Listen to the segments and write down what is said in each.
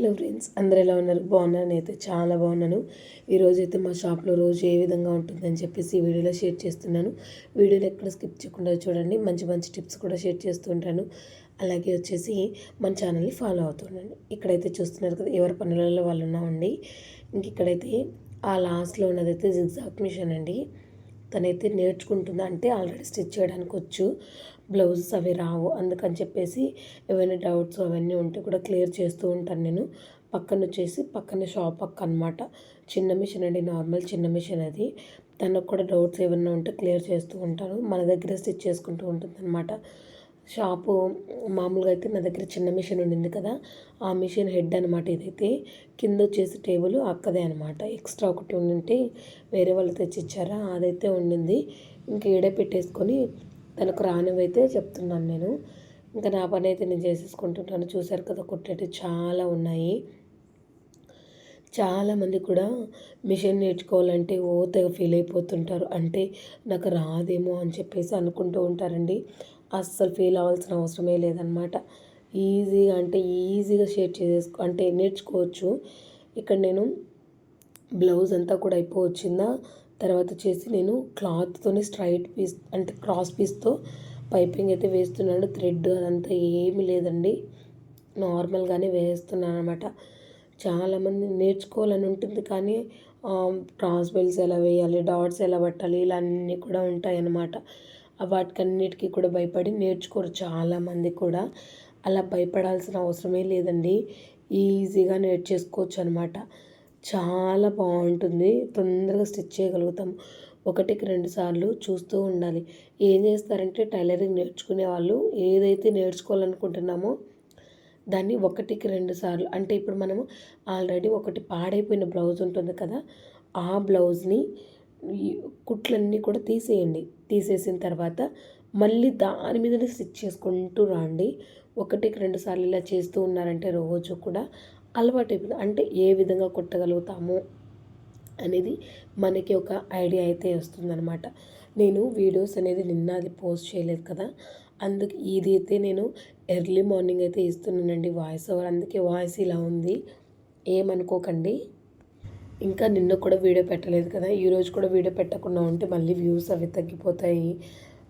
Hello friends అందరు ఎలా ఉన్నారు? బాగున్నారు? నేనైతే చాలా బాగున్నాను. ఈరోజు అయితే మా షాప్లో రోజు ఏ విధంగా ఉంటుందని చెప్పేసి ఈ వీడియోలో షేర్ చేస్తున్నాను. వీడియోని ఎక్కడ స్కిప్ చేయకుండా చూడండి. మంచి మంచి టిప్స్ కూడా షేర్ చేస్తూ ఉంటాను. అలాగే వచ్చేసి మన ఛానల్ని ఫాలో అవుతుండండి ఇక్కడైతే చూస్తున్నారు కదా ఎవరి పనులలో వాళ్ళు ఉన్నామండి. ఇంక ఇక్కడైతే ఆ లాస్ట్లో ఉన్నదైతే జిగ్జాక్ మిషన్ అండి. తనైతే నేర్చుకుంటుంది అంటే ఆల్రెడీ స్టిచ్ చేయడానికి వచ్చు బ్లౌజెస్ అవి రావు అందుకని చెప్పేసి ఏమైనా డౌట్స్ అవన్నీ ఉంటే కూడా క్లియర్ చేస్తూ ఉంటాను నేను. పక్కన వచ్చేసి పక్కన షాప్ పక్క అనమాట చిన్న మిషన్ అండి నార్మల్ చిన్న మిషన్ అది. తనకు కూడా డౌట్స్ ఏమైనా ఉంటే క్లియర్ చేస్తూ ఉంటాను. మన దగ్గర స్టిచ్ చేసుకుంటూ ఉంటుంది అనమాట షాపు మామూలుగా అయితే నా దగ్గర చిన్న మిషన్ ఉండింది కదా ఆ మిషన్ హెడ్ అనమాట ఇదైతే. కింద వచ్చేసి టేబుల్ అక్కదే అనమాట ఎక్స్ట్రా ఒకటి ఉండింటే వేరే వాళ్ళు తెచ్చిచ్చారా అదైతే ఉండింది. ఇంక ఏడే పెట్టేసుకొని తనకు రానివైతే చెప్తున్నాను నేను. ఇంకా నా పని అయితే నేను చేసేసుకుంటుంటాను. చూశారు కదా కుట్టేటి చాలా ఉన్నాయి. చాలామంది కూడా మిషన్ నేర్చుకోవాలంటే ఓ తెగ ఫీల్ అయిపోతుంటారు. అంటే నాకు రాదేమో అని చెప్పేసి అనుకుంటూ ఉంటారండి. అస్సలు ఫీల్ అవ్వాల్సిన అవసరమే లేదనమాట. ఈజీగా అంటే ఈజీగా షేర్ చేసేసుకో అంటే నేర్చుకోవచ్చు. ఇక్కడ నేను బ్లౌజ్ అంతా కూడా అయిపోవచ్చిందా? తర్వాత వచ్చేసి నేను క్లాత్తోనే స్ట్రైట్ పీస్ అంటే క్రాస్ పీస్తో పైపింగ్ అయితే వేస్తున్నాను. థ్రెడ్ అదంతా ఏమీ లేదండి. నార్మల్గానే వేస్తున్నాను అనమాట చాలామంది నేర్చుకోవాలని ఉంటుంది కానీ క్రాస్ బెల్స్ ఎలా వేయాలి డాట్స్ ఎలా పట్టాలి ఇలా అన్నీ కూడా ఉంటాయి అన్నమాట వాటికన్నిటికీ కూడా భయపడి నేర్చుకోరు చాలామంది కూడా. అలా భయపడాల్సిన అవసరమే లేదండి. ఈజీగా నేర్చేసుకోవచ్చు అనమాట చాలా బాగుంటుంది. తొందరగా స్టిచ్ చేయగలుగుతాం. ఒకటికి రెండు సార్లు చూస్తూ ఉండాలి. ఏం చేస్తారంటే టైలరింగ్ నేర్చుకునే వాళ్ళు ఏదైతే నేర్చుకోవాలనుకుంటున్నామో దాన్ని ఒకటికి రెండు సార్లు. అంటే ఇప్పుడు మనము ఆల్రెడీ ఒకటి పాడైపోయిన బ్లౌజ్ ఉంటుంది కదా ఆ బ్లౌజ్ని కుట్లన్నీ కూడా తీసేయండి. తీసేసిన తర్వాత మళ్ళీ దాని మీదనే స్టిచ్ చేసుకుంటూ రండి. ఒకటికి రెండు సార్లు ఇలా చేస్తూ ఉన్నారంటే రోజు కూడా అలవాటు అయిపోతుంది. అంటే ఏ విధంగా కుట్టగలుగుతాము అనేది మనకి ఒక ఐడియా అయితే వస్తుందన్నమాట. నేను వీడియోస్ అనేది నిన్న అది పోస్ట్ చేయలేదు కదా అందుకు ఇది అయితే నేను ఎర్లీ మార్నింగ్ అయితే ఇస్తున్నానండి వాయిస్ ఓవర్. అందుకే వాయిస్ ఇలా ఉంది. ఏమనుకోకండి. ఇంకా నిన్న కూడా వీడియో పెట్టలేదు కదా. ఈరోజు కూడా వీడియో పెట్టకుండా ఉంటే మళ్ళీ వ్యూస్ అవి తగ్గిపోతాయి.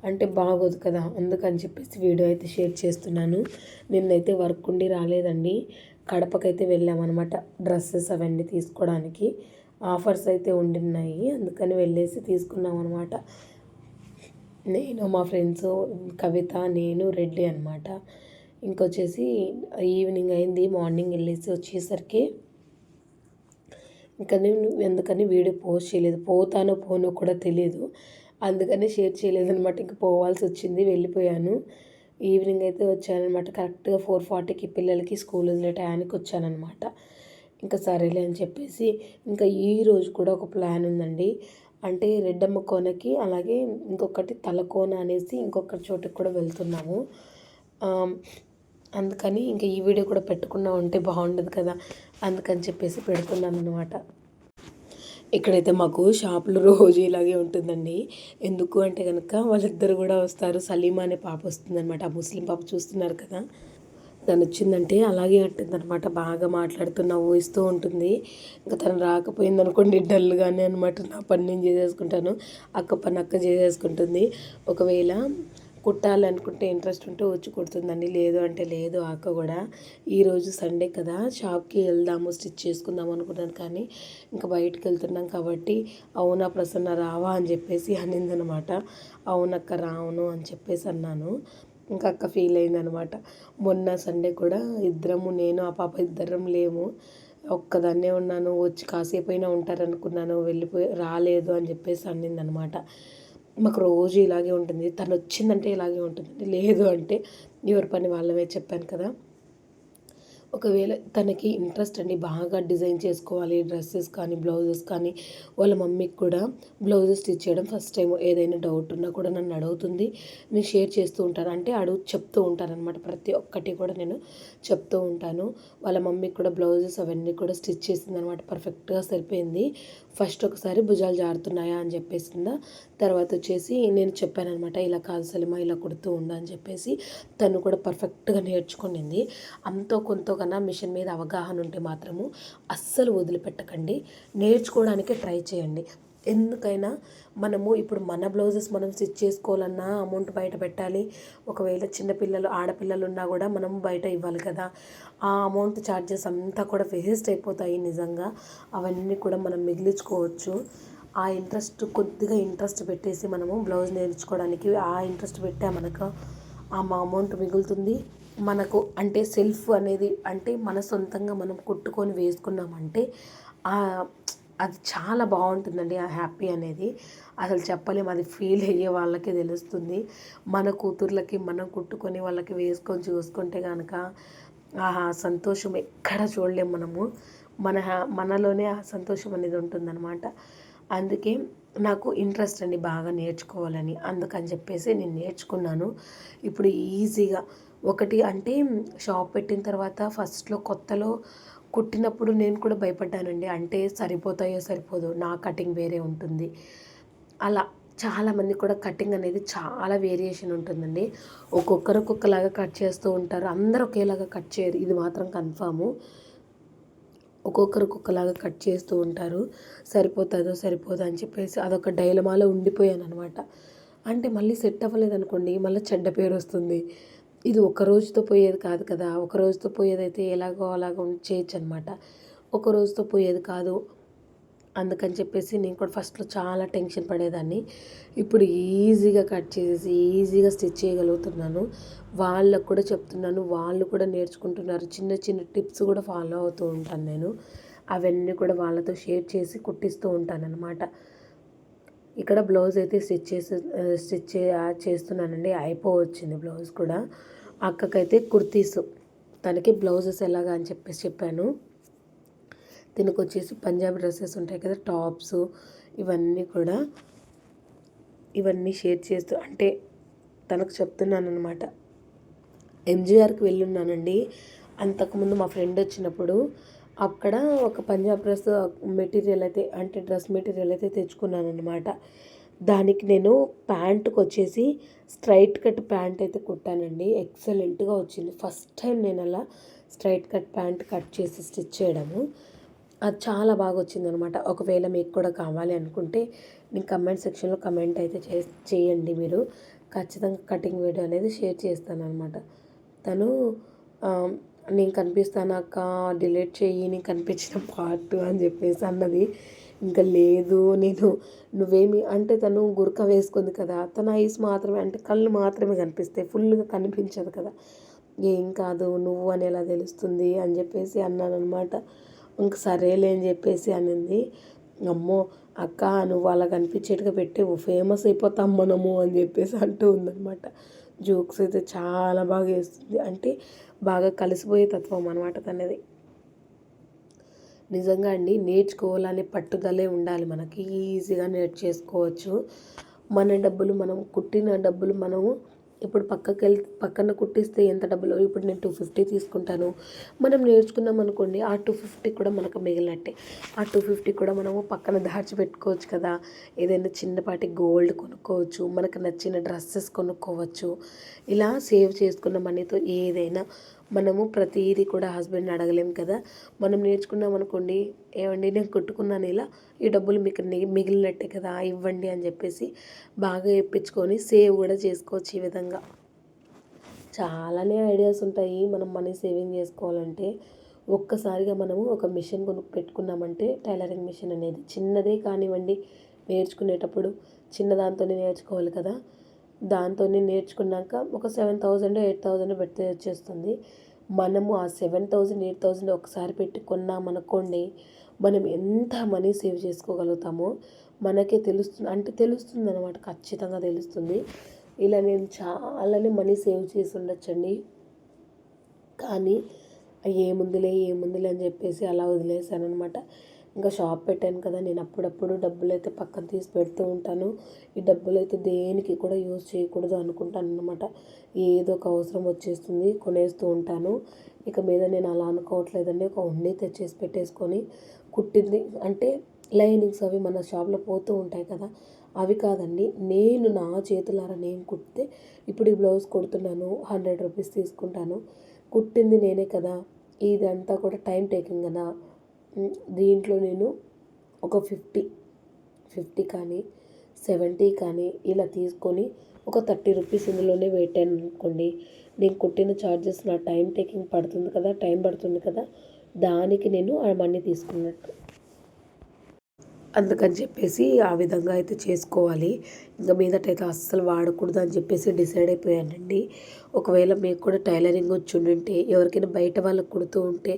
అంటే బాగోదు కదా. అందుకని చెప్పేసి వీడియో అయితే షేర్ చేస్తున్నాను. నిన్నైతే వర్క్ ఉండి రాలేదండి. కడపకైతే వెళ్ళామన్నమాట డ్రెస్సెస్ అవన్నీ తీసుకోవడానికి. ఆఫర్స్ అయితే ఉండిన్నాయి. అందుకని వెళ్ళేసి తీసుకున్నాం అనమాట నేను మా ఫ్రెండ్స్ కవిత నేను రెడ్డి అనమాట ఇంకొచ్చేసి ఈవినింగ్ అయింది మార్నింగ్ వెళ్ళేసి వచ్చేసరికి ఇంకా నేను ఎందుకని వీడియో పోస్ట్ చేయలేదు. పోతానో పోనో కూడా తెలియదు అందుకని షేర్ చేయలేదనమాట ఇంక పోవాల్సి వచ్చింది వెళ్ళిపోయాను. ఈవినింగ్ అయితే వచ్చానమాట కరెక్ట్గా ఫోర్ ఫార్టీకి పిల్లలకి స్కూల్ వదిలే టయానికి వచ్చానమాట ఇంకా సరేలే అని చెప్పేసి ఇంకా ఈ రోజు కూడా ఒక ప్లాన్ ఉందండి. అంటే రెడ్డమ్మ కోనకి అలాగే ఇంకొకటి తలకోన అనేసి ఇంకొక చోటుకి కూడా వెళ్తున్నాము. అందుకని ఇంకా ఈ వీడియో కూడా పెట్టుకున్నా ఉంటే బాగుండదు కదా. అందుకని చెప్పేసి పెడుతున్నాను అనమాట ఇక్కడైతే మాకు షాపులు రోజు ఇలాగే ఉంటుందండి. ఎందుకు అంటే కనుక వాళ్ళిద్దరు కూడా వస్తారు. సలీమా అనే పాప వస్తుందన్నమాట. ఆ ముస్లిం పాప చూస్తున్నారు కదా. తను వచ్చిందంటే అలాగే అనమాట బాగా మాట్లాడుతూ నవ్వుస్తూ ఉంటుంది. ఇంకా తను రాకపోయింది అనుకోండి డల్గానే అనమాట నా పని నేను చేసేసుకుంటాను. అక్క పని అక్క చేసేసుకుంటుంది. ఒకవేళ కుట్టాలనుకుంటే ఇంట్రెస్ట్ ఉంటే వచ్చి కుడుతుందండి. లేదు అంటే లేదు అక్క కూడా. ఈరోజు సండే కదా షాప్కి వెళ్దాము స్టిచ్ చేసుకుందాం అనుకున్నాను కానీ ఇంకా బయటకు వెళ్తున్నాం కాబట్టి అవునా ప్రసన్న రావా అని చెప్పేసి అనిందనమాట. అవునక్క రావును అని చెప్పేసి అన్నాను. ఇంకా అక్క ఫీల్ అయిందనమాట. మొన్న సండే కూడా ఇద్దరము నేను ఆ పాప ఇద్దరం లేము. ఒక్కదాన్నే ఉన్నాను. వచ్చి కాసేపు అయినా ఉంటారనుకున్నాను. వెళ్ళిపోయి రాలేదు అని చెప్పేసి అన్నిందనమాట మాకు రోజు ఇలాగే ఉంటుంది. తను వచ్చిందంటే ఇలాగే ఉంటుంది. లేదు అంటే ఎవరి పని వాళ్ళమే చెప్పాను కదా. ఒకవేళ తనకి ఇంట్రెస్ట్ అండి బాగా డిజైన్ చేసుకోవాలి డ్రెస్సెస్ కానీ బ్లౌజెస్ కానీ వాళ్ళ మమ్మీకి కూడా బ్లౌజెస్ స్టిచ్ చేయడం ఫస్ట్ టైం ఏదైనా డౌట్ ఉన్నా కూడా నన్ను అడుగుతుంది. నేను షేర్ చేస్తూ ఉంటాను అంటే అడుగు చెప్తూ ఉంటాను అనమాట ప్రతి ఒక్కటి కూడా నేను చెప్తూ ఉంటాను. వాళ్ళ మమ్మీకి కూడా బ్లౌజెస్ అవన్నీ కూడా స్టిచ్ చేసింది అనమాట పర్ఫెక్ట్గా సరిపోయింది. ఫస్ట్ ఒకసారి భుజాలు జారుతున్నాయా అని చెప్పేసిందా తర్వాత వచ్చేసి నేను చెప్పాను అనమాట ఇలా కాదు సలిమా ఇలా కుడుతూ ఉందా అని చెప్పేసి. తను కూడా పర్ఫెక్ట్గా నేర్చుకునింది. అంతో కొంత కన్నా మిషన్ మీద అవగాహన ఉంటే మాత్రము అస్సలు వదిలిపెట్టకండి. నేర్చుకోవడానికే ట్రై చేయండి. ఎందుకైనా మనము ఇప్పుడు మన బ్లౌజెస్ మనం స్టిచ్ చేసుకోవాలన్నా అమౌంట్ బయట పెట్టాలి. ఒకవేళ చిన్నపిల్లలు ఆడపిల్లలు ఉన్నా కూడా మనం బయట ఇవ్వాలి కదా. ఆ అమౌంట్ ఛార్జెస్ అంతా కూడా వేస్ట్ అయిపోతాయి నిజంగా. అవన్నీ కూడా మనం మిగిలించుకోవచ్చు. ఆ ఇంట్రెస్ట్ కొద్దిగా ఇంట్రెస్ట్ పెట్టేసి మనము బ్లౌజ్ నేర్చుకోవడానికి ఆ ఇంట్రెస్ట్ పెట్టామనక ఆ అమౌంట్ మిగులుతుంది. మనకు అంటే సెల్ఫ్ అనేది అంటే మన సొంతంగా మనం కుట్టుకొని వేసుకున్నామంటే అది చాలా బాగుంటుందండి ఆ హ్యాపీ అనేది. అసలు చెప్పలేము అది ఫీల్ అయ్యే వాళ్ళకే తెలుస్తుంది. మన కూతుర్లకి మనం కుట్టుకొని వాళ్ళకి వేసుకొని చూసుకుంటే కనుక ఆ సంతోషం ఎక్కడ చూడలేము మనము. మన మనలోనే ఆ సంతోషం అనేది ఉంటుందన్నమాట. అందుకే నాకు ఇంట్రెస్ట్ అండి బాగా నేర్చుకోవాలని. అందుకని చెప్పేసి నేను నేర్చుకున్నాను. ఇప్పుడు ఈజీగా ఒకటి అంటే షాప్ పెట్టిన తర్వాత ఫస్ట్లో కొత్తలో కుట్టినప్పుడు నేను కూడా భయపడ్డానండి. అంటే సరిపోతాయో సరిపోదో నా కటింగ్ వేరే ఉంటుంది. అలా చాలామంది కూడా కటింగ్ అనేది చాలా వేరియేషన్ ఉంటుందండి. ఒక్కొక్కరు ఒక్కొక్కలాగా కట్ చేస్తూ ఉంటారు. అందరూ ఒకేలాగా కట్ చేయరు. ఇది మాత్రం కన్ఫాము. ఒక్కొక్కరు ఒక్కొక్కలాగా కట్ చేస్తూ ఉంటారు. సరిపోతుందో సరిపోదో అని చెప్పేసి అదొక డైలమాలో ఉండిపోయాను అనమాట అంటే మళ్ళీ సెట్ అవ్వలేదు అనుకోండి మళ్ళీ చెడ్డ పేరు వస్తుంది. ఇది ఒక రోజుతో పోయేది కాదు కదా. ఒక రోజుతో పోయేదైతే ఎలాగో అలాగో చేయొచ్చు అనమాట ఒక రోజుతో పోయేది కాదు అందుకని చెప్పేసి నేను కూడా ఫస్ట్లో చాలా టెన్షన్ పడేదాన్ని. ఇప్పుడు ఈజీగా కట్ చేసేసి ఈజీగా స్టిచ్ చేయగలుగుతున్నాను. వాళ్ళకు కూడా చెప్తున్నాను. వాళ్ళు కూడా నేర్చుకుంటున్నారు. చిన్న చిన్న టిప్స్ కూడా ఫాలో అవుతూ ఉంటాను నేను. అవన్నీ కూడా వాళ్ళతో షేర్ చేసి కుట్టిస్తూ ఉంటాను అనమాట ఇక్కడ బ్లౌజ్ అయితే స్టిచ్ చేసి స్టిచ్ చేస్తున్నానండి. అయిపోవచ్చింది బ్లౌజ్ కూడా. అక్కకైతే కుర్తీస్. తనకి బ్లౌజెస్ ఎలాగా అని చెప్పేసి చెప్పాను. దీనికి వచ్చేసి పంజాబీ డ్రెస్సెస్ ఉంటాయి కదా టాప్స్ ఇవన్నీ కూడా ఇవన్నీ షేర్ చేస్తూ అంటే తనకు చెప్తున్నాను అనమాట ఎంజీఆర్కి వెళ్ళున్నానండి. అంతకుముందు మా ఫ్రెండ్ వచ్చినప్పుడు అక్కడ ఒక పంజాబ్ డ్రెస్ మెటీరియల్ అయితే అంటే డ్రెస్ మెటీరియల్ అయితే తెచ్చుకున్నాను అనమాట దానికి నేను ప్యాంటుకు వచ్చేసి స్ట్రైట్ కట్ ప్యాంట్ అయితే కుట్టానండి. ఎక్సలెంట్గా వచ్చింది. ఫస్ట్ టైం నేను అలా స్ట్రైట్ కట్ ప్యాంట్ కట్ చేసి స్టిచ్ చేయడము. అది చాలా బాగా వచ్చిందనమాట ఒకవేళ మీకు కూడా కావాలి అనుకుంటే నేను కమెంట్ సెక్షన్లో కమెంట్ అయితే చే చేయండి మీరు. ఖచ్చితంగా కటింగ్ వీడియో అనేది షేర్ చేస్తాను అనమాట తను నేను కనిపిస్తాను అక్క డిలీట్ చెయ్యి నీకు కనిపించిన పార్ట్ అని చెప్పేసి అన్నది. ఇంకా లేదు నేను నువ్వేమి అంటే తను గురక వేసుకుంది కదా తన ఐస్ మాత్రమే అంటే కళ్ళు మాత్రమే కనిపిస్తాయి ఫుల్గా కనిపించదు కదా. ఏం కాదు నువ్వు అని ఎలా తెలుస్తుంది అని చెప్పేసి అన్నాను అనమాట ఇంక సరేలే అని చెప్పేసి అనింది. అమ్మో అక్క నువ్వు అలా కనిపించేట్టుగా పెట్టి ఫేమస్ అయిపోతాం మనము అని చెప్పేసి అంటూ ఉందనమాట జోక్స్ అయితే చాలా బాగా వేస్తుంది. అంటే బాగా కలిసిపోయే తత్వం అనమాట తనది. నిజంగా అండి నేర్చుకోవాలనే పట్టుదలే ఉండాలి మనకి. ఈజీగా నేర్చేసుకోవచ్చు. మన డబ్బులు మనం కుట్టిన డబ్బులు మనము ఇప్పుడు పక్కకి వెళ్ పక్కన కుట్టిస్తే ఎంత డబ్బులు? ఇప్పుడు నేను టూ ఫిఫ్టీ తీసుకుంటాను. మనం నేర్చుకున్నాం అనుకోండి ఆ టూ ఫిఫ్టీ కూడా మనకు మిగిలినట్టే. ఆ టూ ఫిఫ్టీ కూడా మనము పక్కన దాచిపెట్టుకోవచ్చు కదా. ఏదైనా చిన్నపాటి గోల్డ్ కొనుక్కోవచ్చు మనకు నచ్చిన డ్రెస్సెస్ కొనుక్కోవచ్చు. ఇలా సేవ్ చేసుకున్న మనీతో ఏదైనా మనము ప్రతిదీ కూడా హస్బెండ్ని అడగలేం కదా. మనం నేర్చుకున్నాం అనుకోండి ఏమండి నేను కుట్టుకున్నాను ఇలా ఈ డబ్బులు మీకు మిగిలినట్టే కదా ఇవ్వండి అని చెప్పేసి బాగా ఇప్పించుకొని సేవ్ కూడా చేసుకోవచ్చు ఈ విధంగా. చాలానే ఐడియాస్ ఉంటాయి మనం మనీ సేవింగ్ చేసుకోవాలంటే. ఒక్కసారిగా మనము ఒక మిషన్ కొను పెట్టుకున్నామంటే టైలరింగ్ మిషన్ అనేది చిన్నదే కానివ్వండి నేర్చుకునేటప్పుడు చిన్న దాంతోనే నేర్చుకోవాలి కదా. దాంతో నేర్చుకున్నాక ఒక సెవెన్ థౌజండ్ ఎయిట్ థౌజండ్ పెడితే వచ్చేస్తుంది. మనము ఆ సెవెన్ థౌజండ్ ఎయిట్ థౌజండ్ ఒకసారి పెట్టి కొన్నామనుకోండి మనం ఎంత మనీ సేవ్ చేసుకోగలుగుతామో మనకే తెలుస్తుంది అంటే తెలుస్తుంది అనమాట ఖచ్చితంగా తెలుస్తుంది. ఇలా నేను చాలానే మనీ సేవ్ చేసి ఉండొచ్చండి. కానీ ఏముందిలే ఏముందిలే అని చెప్పేసి అలా వదిలేసాను అనమాట ఇంకా షాప్ పెట్టాను కదా నేను అప్పుడప్పుడు డబ్బులు అయితే పక్కన తీసి పెడుతూ ఉంటాను. ఈ డబ్బులు అయితే దేనికి కూడా యూజ్ చేయకూడదు అనుకుంటాను అనమాట ఏదో ఒక అవసరం వచ్చేస్తుంది కొనేస్తూ ఉంటాను. ఇక మీద నేను అలా అనుకోవట్లేదండి. ఒక ఉండి తెచ్చేసి పెట్టేసుకొని కుట్టింది. అంటే లైనింగ్స్ అవి మన షాప్లో పోతూ ఉంటాయి కదా అవి కాదండి. నేను నా చేతులారా నేను కుట్టితే ఇప్పుడు ఈ బ్లౌజ్ కుడుతున్నాను హండ్రెడ్ రూపీస్ తీసుకుంటాను. కుట్టింది నేనే కదా ఇదంతా కూడా టైం టేకింగ్ కదా. దీంట్లో నేను ఒక ఫిఫ్టీ ఫిఫ్టీ కానీ సెవెంటీ కానీ ఇలా తీసుకొని ఒక థర్టీ రూపీస్ ఇందులోనే పెట్టాను అనుకోండి. నేను కుట్టిన ఛార్జెస్ నా టైం టేకింగ్ పడుతుంది కదా టైం పడుతుంది కదా దానికి నేను ఆ మనీ తీసుకున్నట్టు. అందుకని చెప్పేసి ఆ విధంగా అయితే చేసుకోవాలి. ఇంకా మీదటైతే అస్సలు వాడకూడదు అని చెప్పేసి డిసైడ్ అయిపోయానండి. ఒకవేళ మీకు కూడా టైలరింగ్ వచ్చి ఉండుంటే ఎవరికైనా బయట వాళ్ళకి కుడుతూ ఉంటే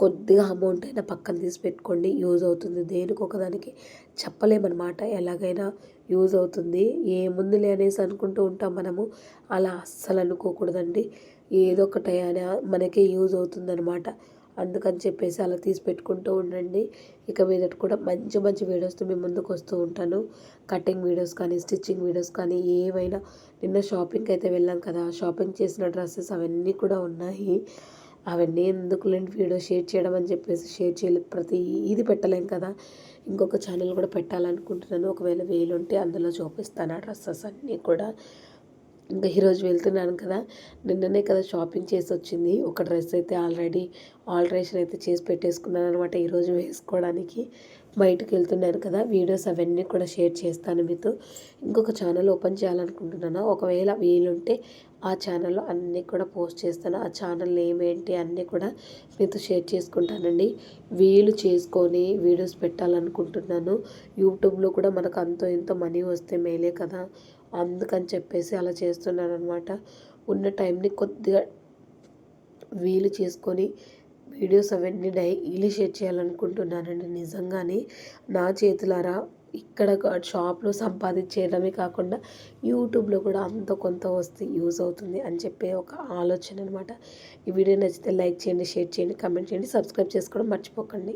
కొద్దిగా అమౌంట్ అయినా పక్కన తీసి పెట్టుకోండి యూజ్ అవుతుంది. దేనికి ఒకదానికి చెప్పలేమన్నమాట. ఎలాగైనా యూజ్ అవుతుంది. ఏముందిలే అనేసి అనుకుంటూ ఉంటాం మనము. అలా అస్సలు అనుకోకూడదండి. ఏదో ఒక టయాన మనకే యూజ్ అవుతుందన్నమాట. అందుకని చెప్పేసి అలా తీసి పెట్టుకుంటూ ఉండండి. ఇక మీదట కూడా మంచి మంచి వీడియోస్తో మీ ముందుకు వస్తూ ఉంటాను. కటింగ్ వీడియోస్ కానీ స్టిచ్చింగ్ వీడియోస్ కానీ ఏవైనా. నిన్న షాపింగ్కి అయితే వెళ్ళాం కదా. షాపింగ్ చేసిన డ్రెస్సెస్ అవన్నీ కూడా ఉన్నాయి. అవన్నీ ఎందుకులేండి వీడియో షేర్ చేయడం అని చెప్పేసి షేర్ చేయలేదు ప్రతి ఇది పెట్టలేం కదా. ఇంకొక ఛానల్ కూడా పెట్టాలనుకుంటున్నాను. ఒకవేళ వేలు ఉంటే అందులో చూపిస్తాను. ఆ డ్రెస్సెస్ అన్నీ కూడా. ఇంకా ఈరోజు వెళ్తున్నాను కదా. నిన్ననే కదా షాపింగ్ చేసి వచ్చింది. ఒక డ్రెస్ అయితే ఆల్రెడీ ఆల్టరేషన్ అయితే చేసి పెట్టేసుకున్నాను అనమాట ఈరోజు వేసుకోవడానికి. బయటకు వెళ్తున్నాను కదా. వీడియోస్ అవన్నీ కూడా షేర్ చేస్తాను మీతో. ఇంకొక ఛానల్ ఓపెన్ చేయాలనుకుంటున్నాను. ఒకవేళ వీలుంటే ఆ ఛానల్లో అన్నీ కూడా పోస్ట్ చేస్తాను. ఆ ఛానల్ ఏమేంటి అన్నీ కూడా మీతో షేర్ చేసుకుంటానండి. వీలు చేసుకొని వీడియోస్ పెట్టాలనుకుంటున్నాను. యూట్యూబ్లో కూడా మనకు అంతో ఎంతో మనీ వస్తే మేలే కదా. అందుకని చెప్పేసి అలా చేస్తున్నాను అనమాట ఉన్న టైంని కొద్దిగా వీలు చేసుకొని వీడియోస్ అవన్నీ డైలీ షేర్ చేయాలనుకుంటున్నానండి నిజంగానే. నా చేతులారా ఇక్కడ షాప్లో సంపాదించేయడమే కాకుండా యూట్యూబ్లో కూడా అంత కొంత వస్తే యూజ్ అవుతుంది అని చెప్పే ఒక ఆలోచన అనమాట ఈ వీడియో నచ్చితే లైక్ చేయండి షేర్ చేయండి కమెంట్ చేయండి సబ్స్క్రైబ్ చేసుకోవడం మర్చిపోకండి.